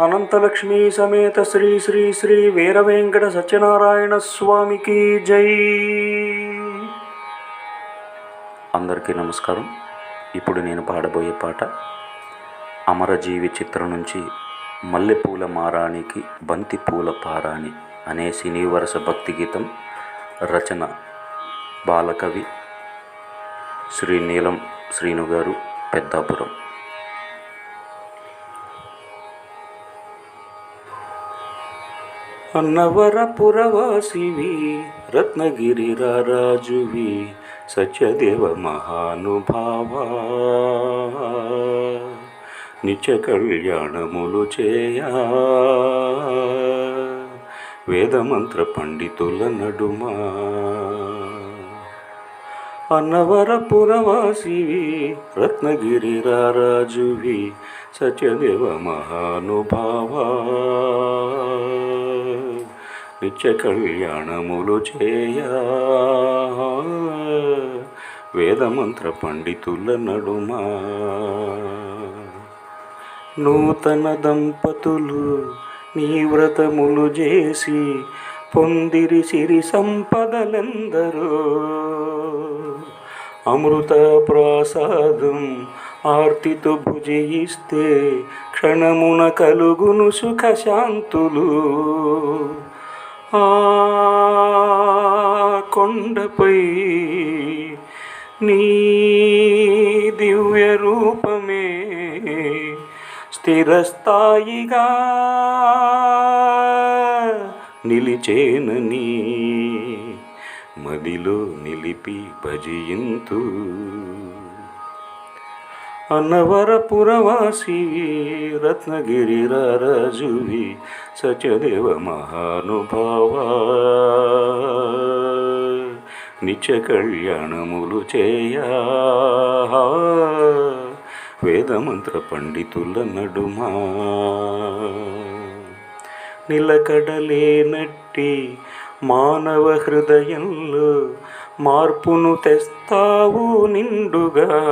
అనంతలక్ష్మీ సమేత శ్రీ శ్రీ శ్రీ వీరవేంకట సత్యనారాయణ స్వామికి జై. అందరికీ నమస్కారం. ఇప్పుడు నేను పాడబోయే పాట అమరజీవి చిత్రం నుంచి మల్లెపూల మారానికి బంతి పూల పారాణి అనే సినీ వరస భక్తి గీతం రచన బాలకవి శ్రీ నీలం శ్రీను గారు పెద్దాపురం. అన్నవరపురవాసివి రత్నగిరి రాజువి సత్యదేవ మహానుభావ. నిత్య కళ్యాణములు చేయా. వేదమంత్ర పండితుల నడుమా. అన్నవరపురవాసివి రత్నగిరి రాజువి సత్యదేవ మహానుభావా. నిత్య కళ్యాణములు చేయా వేదమంత్ర పండితుల నడుమా. నూతన దంపతులు నీ వ్రతములు చేసి పొందిరి సిరి సంపదలెందరో. అమృత ప్రసాదం ఆర్తితో భుజయిస్తే క్షణమున కలుగును సుఖశాంతులు. కొండపై నీ దివ్య రూపమే స్థిరస్థాయిగా నిలిచేనని మదిలో నిలిపి భజయింతు అన్నవరపురవాసి రత్నగిరి రాజువి సచదేవ మహానుభావ. నిత్య కళ్యాణములు చేయా. వేదమంత్ర పండితుల నడుమా. నిలకడలేనట్టి మానవ హృదయంలో మార్పును తెస్తావు నిండుగా.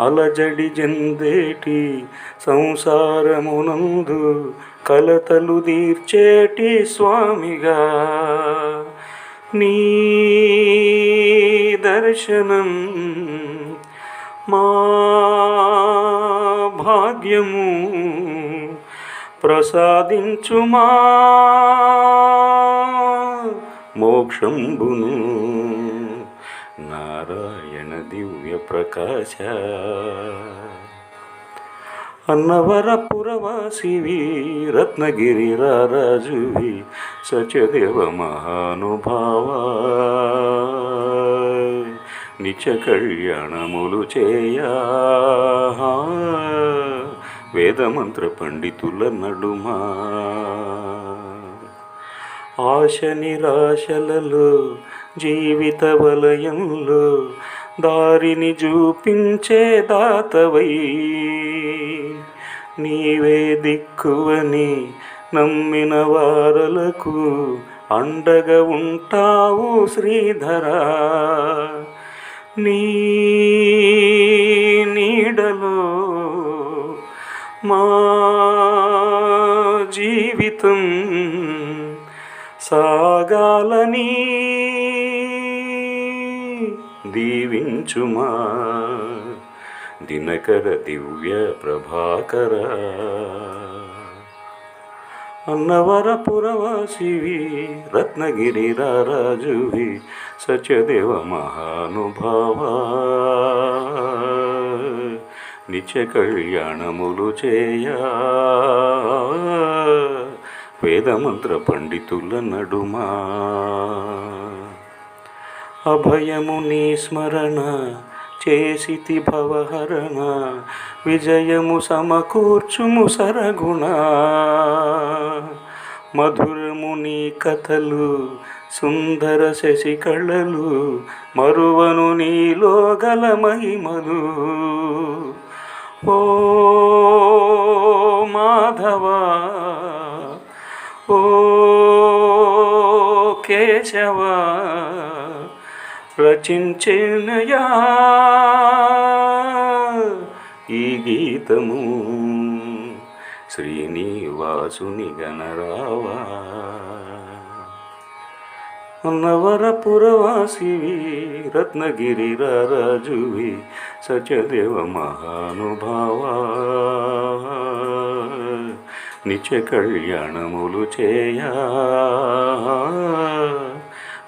అలజడి జందేటి సంసారమునందు కలతలు తీర్చేటి స్వామిగా. నీ దర్శనం మా భాగ్యము ప్రసాదించుమా. మోక్షంబును నారాయణ దివ్య ప్రకాశ. అన్నవరపురవాసివి రత్నగిరి రాజువి సచదేవ మహానుభావ. నిత్య కళ్యాణములు చేయా. వేదమంత్ర పండితుల నడుమా. ఆశ నిరాశలలో జీవిత వలయంలో దారిని చూపించే దాతవై. నీవే దిక్కువని నమ్మిన వారలకు అండగా ఉంటావు శ్రీధర. నీ నీడలో మా జీవితం సాగాలని దీవించుమా. దినకర దివ్య ప్రభాకర. అన్నవరపురవాసివి రత్నగిరి రాజువి సత్యదేవ మహానుభావ. నిత్య కళ్యాణములు చేయా. వేదమంత్ర పండితుల నడుమా. అభయము నీ స్మరణ చేసితి భవహరణ విజయము సమకూర్చుము సరగుణ. మధురము నీ కథలు సుందర శశికళలు మరువను నీలో గల మహిమలు. ఓ మాధవా ఓ కేశవ రచించినయా ఈ గీతము? శ్రీనివాసుని గణరావా. నవరపురవాసివి రత్నగిరి రాజువి సచదేవ మహానుభావా. నిత్య కళ్యాణములు చేయా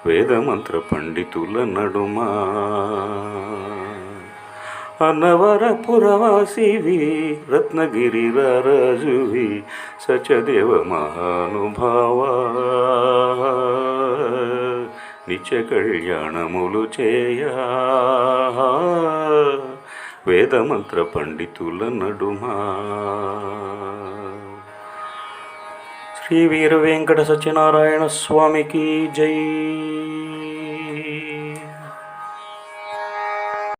వేదమంత్ర పండితుల నడుమా. అనవరపురవాసివి రత్నగిరి రాజువి సచదేవ మహానుభావ. నిత్య కళ్యాణములు చేయా వేదమంత్ర పండితుల నడుమా. శ్రీ వీర వెంకట సత్యనారాయణ స్వామికి జై.